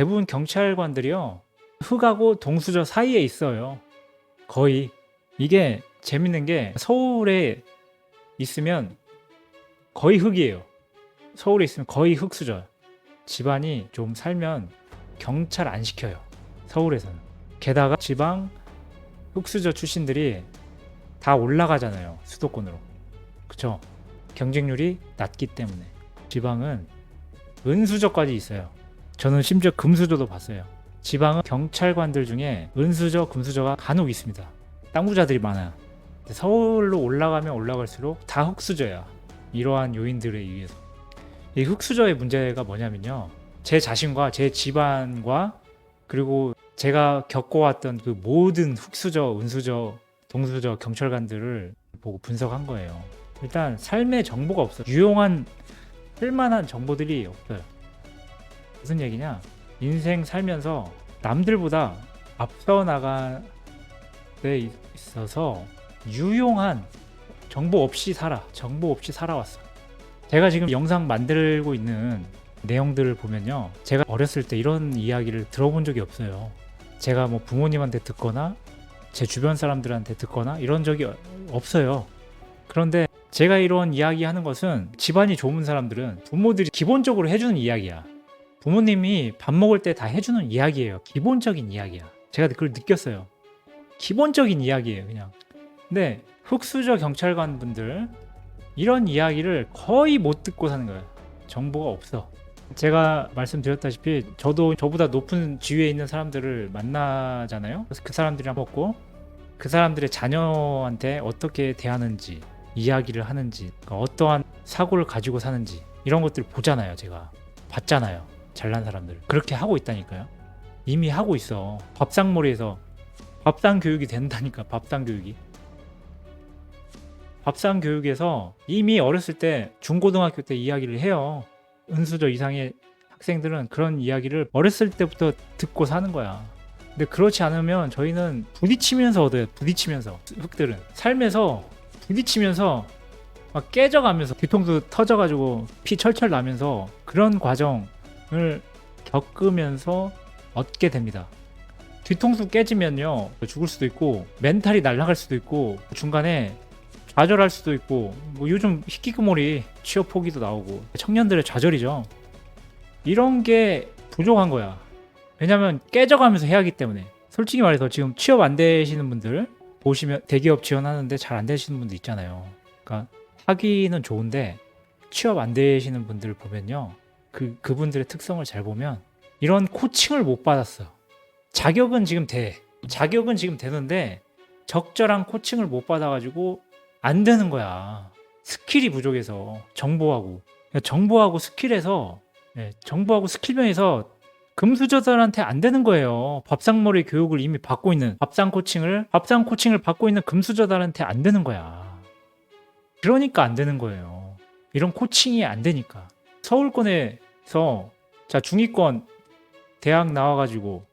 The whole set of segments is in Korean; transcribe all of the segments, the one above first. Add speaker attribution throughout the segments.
Speaker 1: 대부분 경찰관들이요. 흑하고 동수저 사이에 있어요. 거의. 이게 재밌는 게 서울에 있으면 거의 흑이에요. 서울에 있으면 거의 흑수저. 집안이 좀 살면 경찰 안 시켜요. 서울에서는. 게다가 지방 흑수저 출신들이 다 올라가잖아요. 수도권으로. 그쵸? 경쟁률이 낮기 때문에. 지방은 은수저까지 있어요. 저는 심지어 금수저도 봤어요. 지방은 경찰관들 중에 은수저, 금수저가 간혹 있습니다. 땅 부자들이 많아요. 서울로 올라가면 올라갈수록 다 흑수저야. 이러한 요인들에 의해서. 이 흑수저의 문제가 뭐냐면요. 제 자신과 제 집안과 그리고 제가 겪어왔던 그 모든 흑수저, 은수저, 동수저 경찰관들을 보고 분석한 거예요. 일단 삶의 정보가 없어요. 유용한 쓸만한 정보들이 없어요. 무슨 얘기냐? 인생 살면서 남들보다 앞서 나가에 있어서 유용한 정보 없이 살아. 정보 없이 살아왔어. 제가 지금 영상 만들고 있는 내용들을 보면요. 제가 어렸을 때 이런 이야기를 들어본 적이 없어요. 제가 뭐 부모님한테 듣거나 제 주변 사람들한테 듣거나 이런 적이 어- 없어요. 그런데 제가 이런 이야기 하는 것은 집안이 좋은 사람들은 부모들이 기본적으로 해주는 이야기야. 부모님이 밥 먹을 때 다 해주는 이야기예요. 기본적인 이야기야. 제가 그걸 느꼈어요. 기본적인 이야기예요, 그냥. 근데 흑수저 경찰관 분들 이런 이야기를 거의 못 듣고 사는 거예요. 정보가 없어. 제가 말씀드렸다시피 저도 저보다 높은 지위에 있는 사람들을 만나잖아요. 그래서 그 사람들이랑 먹고 그 사람들의 자녀한테 어떻게 대하는지 이야기를 하는지 그러니까 어떠한 사고를 가지고 사는지 이런 것들을 보잖아요. 제가 봤잖아요. 잘난 사람들 그렇게 하고 있다니까요. 이미 하고 있어. 밥상머리에서 밥상 교육이 된다니까. 밥상 교육이. 밥상 교육에서 이미 어렸을 때 중고등학교 때 이야기를 해요. 은수저 이상의 학생들은 그런 이야기를 어렸을 때부터 듣고 사는 거야. 근데 그렇지 않으면 저희는 부딪히면서 얻어요. 부딪히면서 흑들은 삶에서 부딪히면서 막 깨져가면서 뒤통수 터져가지고 피 철철 나면서 그런 과정 을 겪으면서 얻게 됩니다. 뒤통수 깨지면요 죽을 수도 있고 멘탈이 날아갈 수도 있고 중간에 좌절할 수도 있고 뭐 요즘 히키코모리 취업 포기도 나오고 청년들의 좌절이죠. 이런 게 부족한 거야. 왜냐면 깨져가면서 해야 하기 때문에 솔직히 말해서 지금 취업 안 되시는 분들 보시면 대기업 지원하는데 잘 안 되시는 분들 있잖아요. 그러니까 하기는 좋은데 취업 안 되시는 분들 보면요. 그 그분들의 특성을 잘 보면 이런 코칭을 못 받았어. 자격은 지금 돼. 자격은 지금 되는데 적절한 코칭을 못 받아가지고 안 되는 거야. 스킬이 부족해서 정보하고 그러니까 정보하고 스킬에서 예, 정보하고 스킬면에서 금수저들한테 안 되는 거예요. 밥상머리 교육을 이미 받고 있는 밥상 코칭을 밥상 코칭을 받고 있는 금수저들한테 안 되는 거야. 그러니까 안 되는 거예요. 이런 코칭이 안 되니까. 서울권에서 자 중위권 대학 나와가지고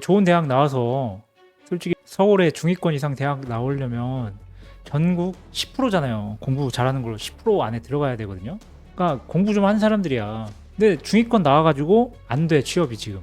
Speaker 1: 좋은 대학 나와서 솔직히 서울에 중위권 이상 대학 나오려면 전국 10%잖아요. 공부 잘하는 걸로 10% 안에 들어가야 되거든요. 그러니까 공부 좀 한 사람들이야. 근데 중위권 나와가지고 안 돼 취업이 지금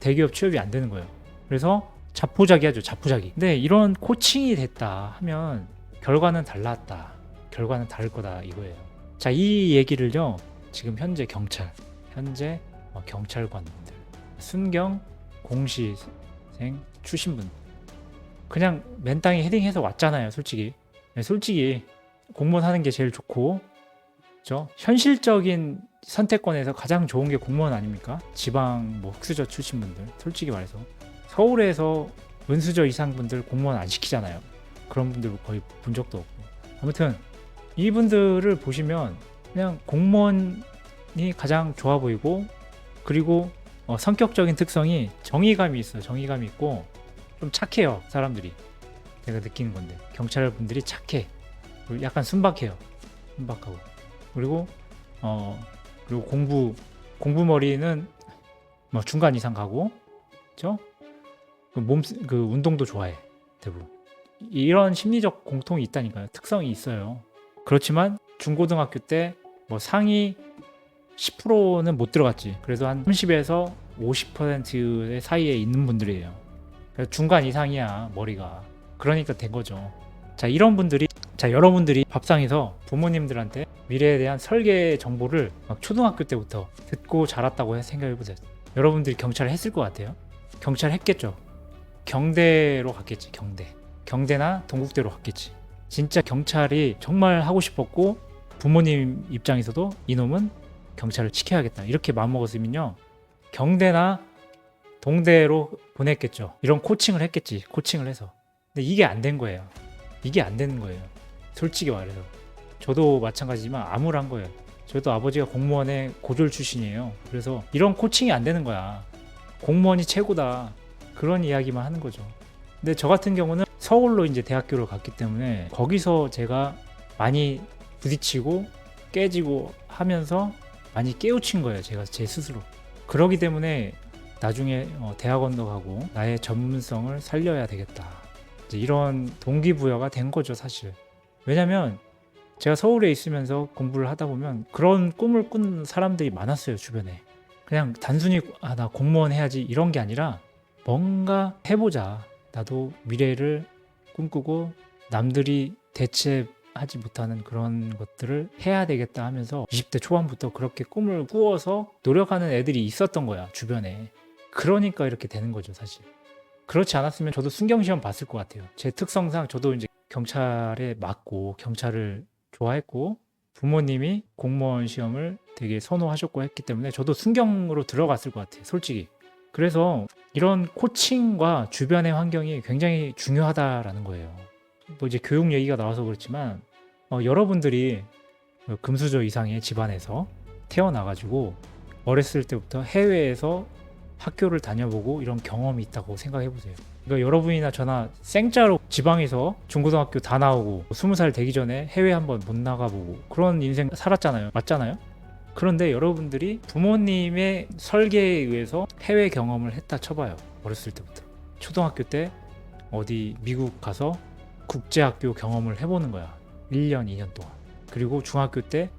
Speaker 1: 대기업 취업이 안 되는 거예요. 그래서 자포자기 하죠. 자포자기. 근데 이런 코칭이 됐다 하면 결과는 달랐다. 결과는 다를 거다 이거예요. 자 이 얘기를요. 지금 현재 경찰, 현재 어, 경찰관분들, 순경 공시생 출신분 그냥 맨 땅에 헤딩해서 왔잖아요. 솔직히. 네, 솔직히 공무원 하는 게 제일 좋고 그죠? 현실적인 선택권에서 가장 좋은 게 공무원 아닙니까? 지방 뭐 흑수저 출신 분들 솔직히 말해서 서울에서 은수저 이상 분들 공무원 안 시키잖아요. 그런 분들 거의 본 적도 없고 아무튼 이분들을 보시면 그냥 공무원이 가장 좋아 보이고 그리고 어, 성격적인 특성이 정의감이 있어요. 정의감이 있고 좀 착해요 사람들이. 제가 느끼는 건데. 경찰 분들이 착해. 그리고 약간 순박해요. 순박하고. 그리고 어 그리고 공부 공부 머리는 뭐 중간 이상 가고 그죠 그 몸그 그 운동도 좋아해 대부분 이런 심리적 공통이 있다니까요. 특성이 있어요. 그렇지만 중고등학교 때 뭐 상위 10%는 못 들어갔지 그래서 한 30에서 50%의 사이에 있는 분들이에요. 중간 이상이야 머리가. 그러니까 된 거죠. 자 이런 분들이 자 여러분들이 밥상에서 부모님들한테 미래에 대한 설계 정보를 막 초등학교 때부터 듣고 자랐다고 생각해 보세요. 여러분들이 경찰을 했을 것 같아요. 경찰 했겠죠. 경대로 갔겠지 경대. 경대나 동국대로 갔겠지. 진짜 경찰이 정말 하고 싶었고 부모님 입장에서도 이놈은 경찰을 지켜야겠다. 이렇게 마음먹었으면요. 경대나 동대로 보냈겠죠. 이런 코칭을 했겠지. 코칭을 해서. 근데 이게 안 된 거예요. 이게 안 되는 거예요. 솔직히 말해서. 저도 마찬가지지만 암울한 거예요. 저도 아버지가 공무원의 고졸 출신이에요. 그래서 이런 코칭이 안 되는 거야. 공무원이 최고다. 그런 이야기만 하는 거죠. 근데 저 같은 경우는 서울로 이제 대학교를 갔기 때문에 거기서 제가 많이 부딪히고 깨지고 하면서 많이 깨우친 거예요. 제가 제 스스로. 그러기 때문에 나중에 어, 대학원도 가고 나의 전문성을 살려야 되겠다. 이런 동기부여가 된 거죠, 사실. 왜냐면 제가 서울에 있으면서 공부를 하다 보면 그런 꿈을 꾼 사람들이 많았어요, 주변에. 그냥 단순히 아, 나 공무원 해야지 이런 게 아니라 뭔가 해보자. 나도 미래를 꿈꾸고 남들이 대체 하지 못하는 그런 것들을 해야 되겠다 하면서 20대 초반부터 그렇게 꿈을 꾸어서 노력하는 애들이 있었던 거야 주변에. 그러니까 이렇게 되는 거죠 사실. 그렇지 않았으면 저도 순경시험 봤을 것 같아요. 제 특성상 저도 이제 경찰에 맞고 경찰을 좋아했고 부모님이 공무원 시험을 되게 선호하셨고 했기 때문에 저도 순경으로 들어갔을 것 같아요 솔직히. 그래서 이런 코칭과 주변의 환경이 굉장히 중요하다라는 거예요. 뭐 이제 교육 얘기가 나와서 그렇지만 어, 여러분들이 금수저 이상의 집안에서 태어나가지고 어렸을 때부터 해외에서 학교를 다녀보고 이런 경험이 있다고 생각해 보세요. 그러니까 여러분이나 저나 생짜로 지방에서 중고등학교 다 나오고 스무 살 되기 전에 해외 한번 못 나가보고 그런 인생 살았잖아요. 맞잖아요. 그런데 여러분들이 부모님의 설계에 의해서 해외 경험을 했다 쳐봐요. 어렸을 때부터. 초등학교 때 어디 미국 가서 국제학교 경험을 해보는 거야. 1년, 2년 동안. 그리고 중학교 때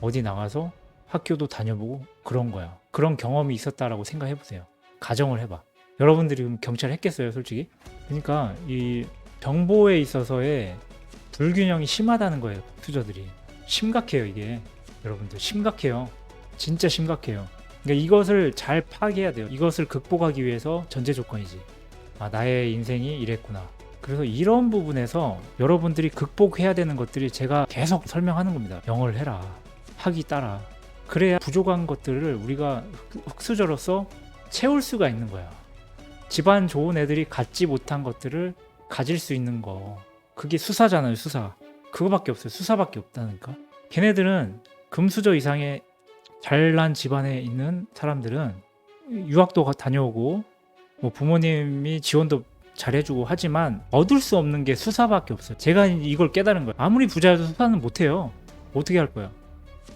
Speaker 1: 어디 나가서 학교도 다녀보고 그런 거야. 그런 경험이 있었다라고 생각해 보세요. 가정을 해봐. 여러분들이 그럼 경찰 했겠어요, 솔직히? 그러니까 이 정보에 있어서의 불균형이 심하다는 거예요, 투저들이. 심각해요, 이게. 여러분들 심각해요. 진짜 심각해요. 그러니까 이것을 잘 파악해야 돼요. 이것을 극복하기 위해서 전제 조건이지. 아, 나의 인생이 이랬구나. 그래서 이런 부분에서 여러분들이 극복해야 되는 것들이 제가 계속 설명하는 겁니다. 영어를 해라. 학위 따라. 그래야 부족한 것들을 우리가 흑- 흑수저로서 채울 수가 있는 거야. 집안 좋은 애들이 갖지 못한 것들을 가질 수 있는 거. 그게 수사잖아요, 수사. 그거밖에 없어요. 수사밖에 없다니까. 걔네들은 금수저 이상의 잘난 집안에 있는 사람들은 유학도 가- 다녀오고 뭐 부모님이 지원도 잘해주고 하지만 얻을 수 없는 게 수사밖에 없어요. 제가 이걸 깨달은 거예요. 아무리 부자여도 수사는 못해요. 어떻게 할 거야?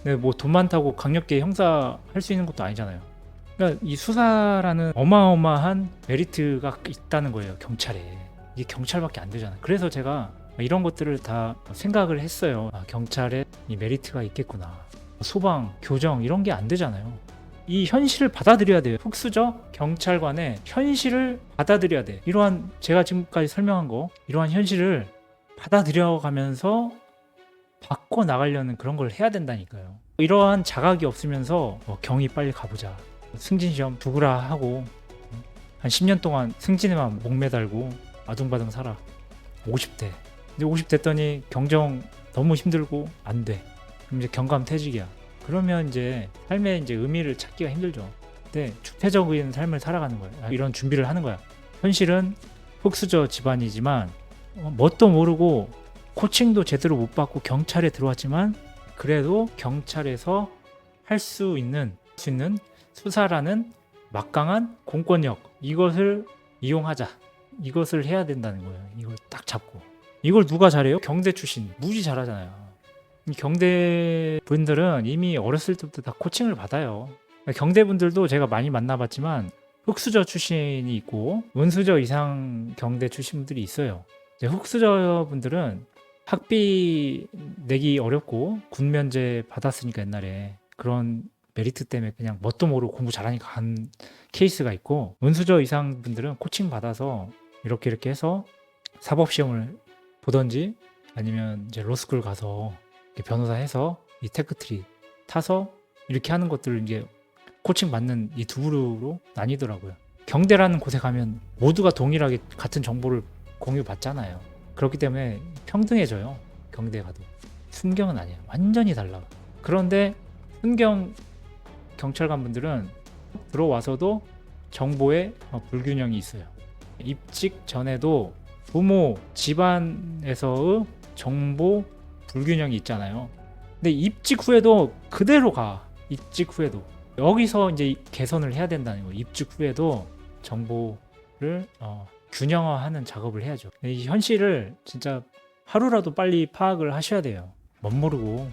Speaker 1: 근데 뭐돈 많다고 강력계 형사 할 수 있는 것도 아니잖아요. 그러니까 이 수사라는 어마어마한 메리트가 있다는 거예요. 경찰에 이게 경찰밖에 안 되잖아요. 그래서 제가 이런 것들을 다 생각을 했어요. 아, 경찰에 이 메리트가 있겠구나. 소방, 교정 이런 게 안 되잖아요. 이 현실을 받아들여야 돼요. 흑수저 경찰관의 현실을 받아들여야 돼. 이러한 제가 지금까지 설명한 거 이러한 현실을 받아들여가면서 바꿔 나가려는 그런 걸 해야 된다니까요. 이러한 자각이 없으면서 뭐 경위 빨리 가보자. 승진 시험 두구라 하고 한 10년 동안 승진에만 목매달고 아둥바둥 살아. 50대. 근데 50 됐더니 경정 너무 힘들고 안 돼. 그럼 이제 경감 퇴직이야. 그러면 이제 삶의 이제 의미를 찾기가 힘들죠. 근데 주체적인 삶을 살아가는 거예요. 아, 이런 준비를 하는 거야. 현실은 흑수저 집안이지만 어, 뭣도 모르고 코칭도 제대로 못 받고 경찰에 들어왔지만 그래도 경찰에서 할 수 있는 할수 있는 수사라는 막강한 공권력 이것을 이용하자. 이것을 해야 된다는 거예요. 이걸 딱 잡고. 이걸 누가 잘해요? 경대 출신 무지 잘하잖아요. 이 경대 분들은 이미 어렸을 때부터 다 코칭을 받아요. 경대 분들도 제가 많이 만나봤지만 흑수저 출신이 있고 은수저 이상 경대 출신 분들이 있어요. 흑수저 분들은 학비 내기 어렵고 군 면제 받았으니까 옛날에 그런 메리트 때문에 그냥 뭣도 모르고 공부 잘하니까 간 케이스가 있고 은수저 이상 분들은 코칭 받아서 이렇게 이렇게 해서 사법 시험을 보던지 아니면 이제 로스쿨 가서 변호사 해서 이 테크트리 타서 이렇게 하는 것들을 이제 코칭 받는 이 두 부류로 나뉘더라고요. 경대라는 곳에 가면 모두가 동일하게 같은 정보를 공유받잖아요. 그렇기 때문에 평등해져요. 경대 가도. 순경은 아니에요. 완전히 달라. 그런데 순경 경찰관 분들은 들어와서도 정보에 어, 불균형이 있어요. 입직 전에도 부모 집안에서의 정보 불균형이 있잖아요. 근데 입직 후에도 그대로 가. 입직 후에도 여기서 이제 개선을 해야 된다는 거예요. 입직 후에도 정보를 어, 균형화하는 작업을 해야죠. 이 현실을 진짜 하루라도 빨리 파악을 하셔야 돼요. 멋모르고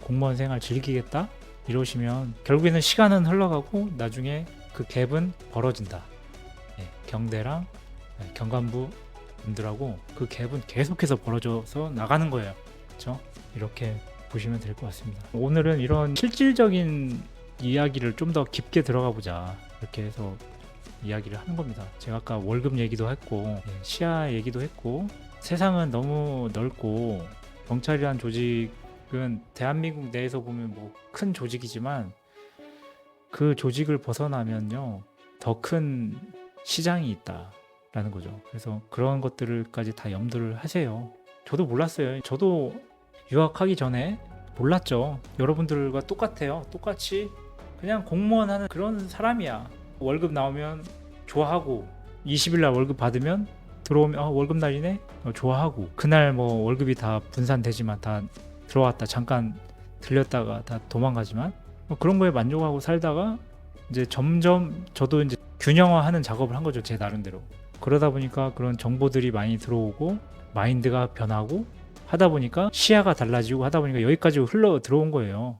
Speaker 1: 공무원 생활 즐기겠다 이러시면 결국에는 시간은 흘러가고 나중에 그 갭은 벌어진다. 예, 경대랑 예, 경관부 분들하고 그 갭은 계속해서 벌어져서 나가는 거예요. 그렇죠? 이렇게 보시면 될 것 같습니다. 오늘은 이런 실질적인 이야기를 좀 더 깊게 들어가 보자 이렇게 해서 이야기를 하는 겁니다. 제가 아까 월급 얘기도 했고 예, 시야 얘기도 했고 세상은 너무 넓고 경찰이란 조직은 대한민국 내에서 보면 뭐 큰 조직이지만 그 조직을 벗어나면요 더 큰 시장이 있다라는 거죠. 그래서 그런 것들을까지 다 염두를 하세요. 저도 몰랐어요. 저도 유학하기 전에 몰랐죠. 여러분들과 똑같아요. 똑같이 그냥 공무원 하는 그런 사람이야. 월급 나오면 좋아하고 20일 날 월급 받으면 들어오면 어, 월급 날이네 어, 좋아하고 그날 뭐 월급이 다 분산되지만 다 들어왔다 잠깐 들렸다가 다 도망가지만 뭐 그런 거에 만족하고 살다가 이제 점점 저도 이제 균형화하는 작업을 한 거죠 제 나름대로 그러다 보니까 그런 정보들이 많이 들어오고 마인드가 변하고 하다 보니까 시야가 달라지고 하다 보니까 여기까지 흘러 들어온 거예요